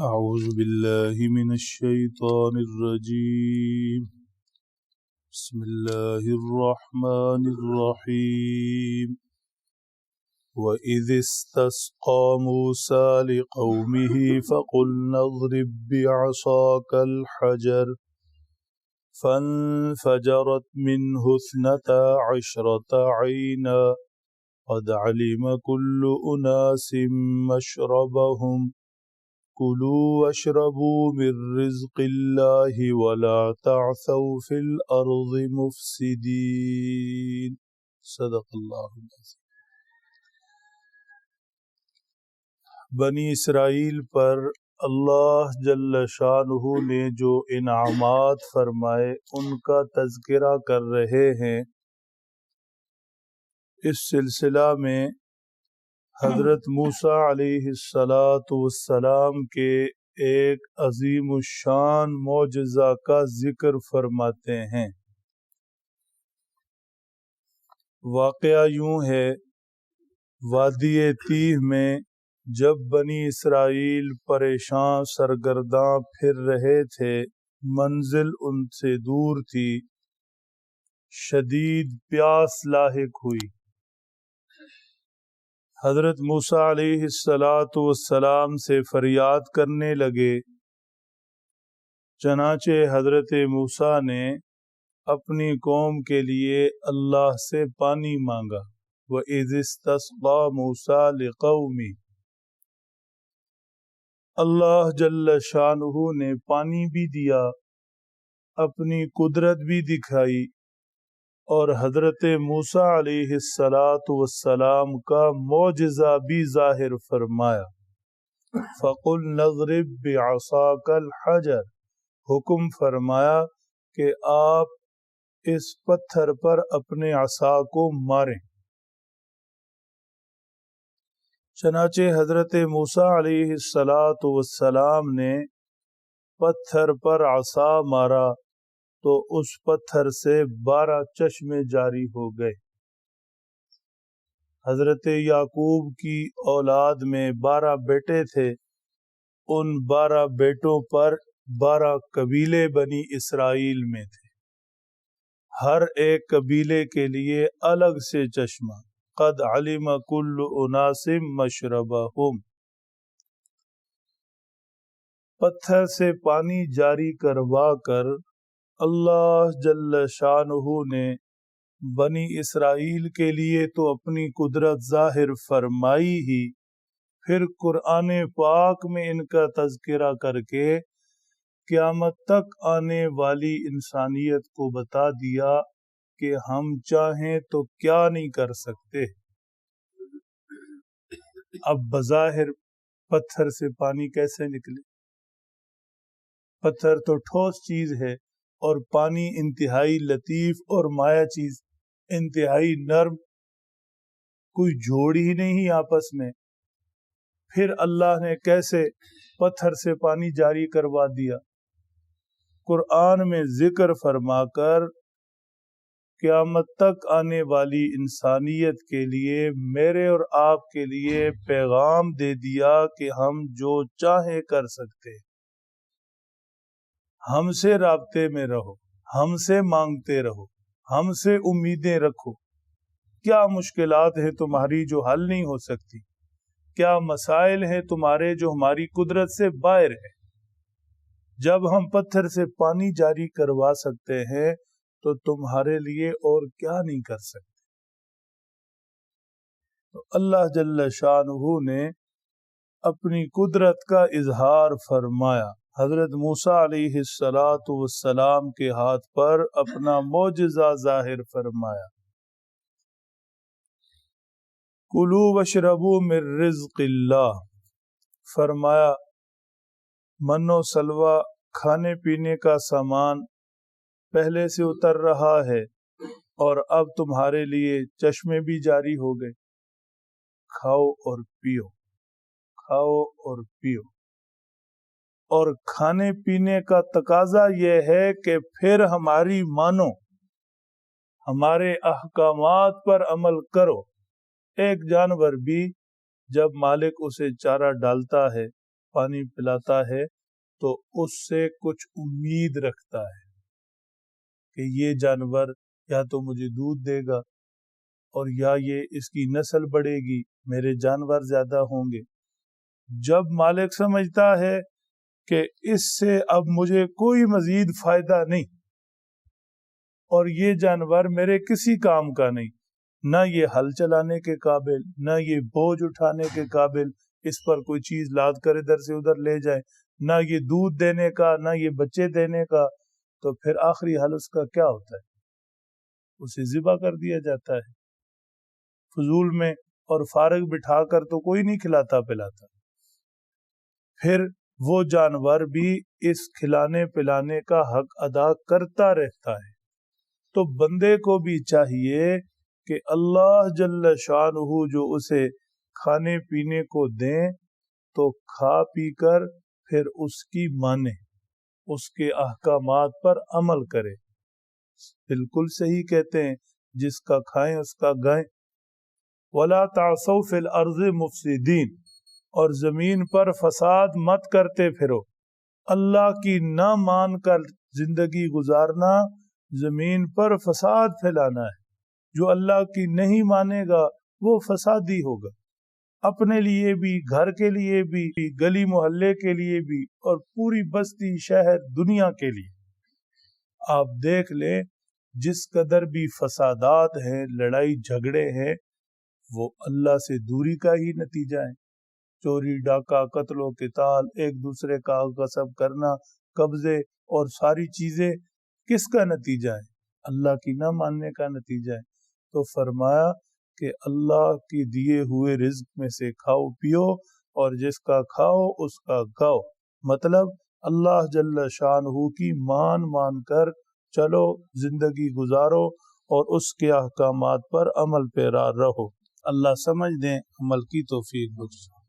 أعوذ بالله من الشيطان الرجيم. بسم الله الرحمن الرحيم. وإذ استسقى موسى لقومه فقلنا اضرب بعصاك الحجر. فانفجرت منه اثنتا عشرة عينا. قد علم كل أناس مشربهم. كلوا واشربوا من رزق الله ولا تعثوا في الأرض مفسدين. صدق الله العظيم. بنی اسرائیل پر اللہ جل شانہ نے جو انعامات فرمائے، ان کا تذکرہ کر رہے ہیں، اس سلسلہ میں حضرت موسیٰ علیہ السلام کے ایک عظیم الشان معجزہ کا ذکر فرماتے ہیں۔ واقعہ یوں ہے، وادی تیہ میں جب بنی اسرائیل پریشان سرگرداں پھر رہے تھے، منزل ان سے دور تھی، شدید پیاس لاحق ہوئی۔ حضرت موسیٰ علیہ السلاۃ والسلام سے فریاد کرنے لگے۔ چنانچہ حضرت موسیٰ نے اپنی قوم کے لیے اللہ سے پانی مانگا۔ وہ عزت موسیٰ لقومی اللہ جل شاہ نے پانی بھی دیا، اپنی قدرت بھی دکھائی۔ اور حضرت موسیٰ علیہ السلاۃ والسلام کا معجزہ بھی ظاہر فرمایا۔ فقل نظرب بعصاک الحجر۔ حکم فرمایا کہ آپ اس پتھر پر اپنے عصا کو ماریں۔ چنانچہ حضرت موسیٰ علیہ السلاۃ والسلام نے پتھر پر عصا مارا۔ تو اس پتھر سے بارہ چشمے جاری ہو گئے۔ حضرت یعقوب کی اولاد میں بارہ بیٹے تھے۔ ان بارہ بیٹوں پر بارہ قبیلے بنی اسرائیل میں تھے۔ ہر ایک قبیلے کے لیے الگ سے چشمہ۔ قد علم کل اناسم مشربہم۔ پتھر سے پانی جاری کروا کر اللہ جل شانہ نے بنی اسرائیل کے لیے تو اپنی قدرت ظاہر فرمائی ہی۔ پھر قرآن پاک میں ان کا تذکرہ کر کے قیامت تک آنے والی انسانیت کو بتا دیا کہ ہم چاہیں تو کیا نہیں کر سکتے۔ اب بظاہر پتھر سے پانی کیسے نکلے؟ پتھر تو ٹھوس چیز ہے۔ اور پانی انتہائی لطیف اور مایا چیز، انتہائی نرم، کوئی جوڑ ہی نہیں آپس میں۔ پھر اللہ نے کیسے پتھر سے پانی جاری کروا دیا؟ قرآن میں ذکر فرما کر، قیامت تک آنے والی انسانیت کے لیے، میرے اور آپ کے لیے پیغام دے دیا کہ ہم جو چاہے کر سکتے۔ ہم سے رابطے میں رہو، ہم سے مانگتے رہو، ہم سے امیدیں رکھو۔ کیا مشکلات ہیں تمہاری جو حل نہیں ہو سکتی؟ کیا مسائل ہیں تمہارے جو ہماری قدرت سے باہر ہے جب ہم پتھر سے پانی جاری کروا سکتے ہیں تو تمہارے لیے اور کیا نہیں کر سکتے؟ تو اللہ جل شاہ نے اپنی قدرت کا اظہار فرمایا۔ حضرت موسیٰ علیہ السلاۃ والسلام کے ہاتھ پر اپنا معجزہ ظاہر فرمایا۔ کلو وشربو من رزق اللہ فرمایا۔ من و سلوا کھانے پینے کا سامان پہلے سے اتر رہا ہے اور اب تمہارے لیے چشمے بھی جاری ہو گئے۔ کھاؤ اور پیو، کھاؤ اور پیو۔ اور کھانے پینے کا تقاضا یہ ہے کہ پھر ہماری مانو، ہمارے احکامات پر عمل کرو۔ ایک جانور بھی جب مالک اسے چارہ ڈالتا ہے، پانی پلاتا ہے، تو اس سے کچھ امید رکھتا ہے کہ یہ جانور یا تو مجھے دودھ دے گا اور یا یہ اس کی نسل بڑھے گی، میرے جانور زیادہ ہوں گے۔ جب مالک سمجھتا ہے کہ اس سے اب مجھے کوئی مزید فائدہ نہیں۔ اور یہ جانور میرے کسی کام کا نہیں، نہ یہ ہل چلانے کے قابل، نہ یہ بوجھ اٹھانے کے قابل اس پر کوئی چیز لاد کر ادھر سے ادھر لے جائے، نہ یہ دودھ دینے کا، نہ یہ بچے دینے کا، تو پھر آخری حل اس کا کیا ہوتا ہے؟ اسے ذبح کر دیا جاتا ہے۔ فضول میں اور فارغ بٹھا کر تو کوئی نہیں کھلاتا پلاتا۔ پھر وہ جانور بھی اس کھلانے پلانے کا حق ادا کرتا رہتا ہے۔ تو بندے کو بھی چاہیے کہ اللہ جل شان جو اسے کھانے پینے کو دیں، تو کھا پی کر پھر اس کی مانے، اس کے احکامات پر عمل کرے۔ بالکل صحیح کہتے ہیں، جس کا کھائیں، اس کا گائیں۔ ولا تعصو فی الارض مفسدین اور زمین پر فساد مت کرتے پھرو۔ اللہ کی نہ مان کر زندگی گزارنا، زمین پر فساد پھیلانا ہے۔ جو اللہ کی نہیں مانے گا، وہ فسادی ہوگا۔ اپنے لیے بھی، گھر کے لیے بھی، گلی محلے کے لیے بھی، اور پوری بستی شہر دنیا کے لیے۔ آپ دیکھ لیں، جس قدر بھی فسادات ہیں، لڑائی جھگڑے ہیں، وہ اللہ سے دوری کا ہی نتیجہ ہے چوری، ڈاکہ، قتل و قتال، ایک دوسرے کا غصب کرنا، قبضے اور ساری چیزیں کس کا نتیجہ ہے اللہ کی نہ ماننے کا نتیجہ ہے تو فرمایا کہ اللہ کی دیے ہوئے رزق میں سے کھاؤ، پیو اور جس کا کھاؤ، اس کا گاؤ مطلب اللہ جل شان ہو کی مان مان کر چلو، زندگی گزارو اور اس کے احکامات پر عمل پیرار رہو۔ اللہ سمجھ دیں، عمل کی توفیق بخش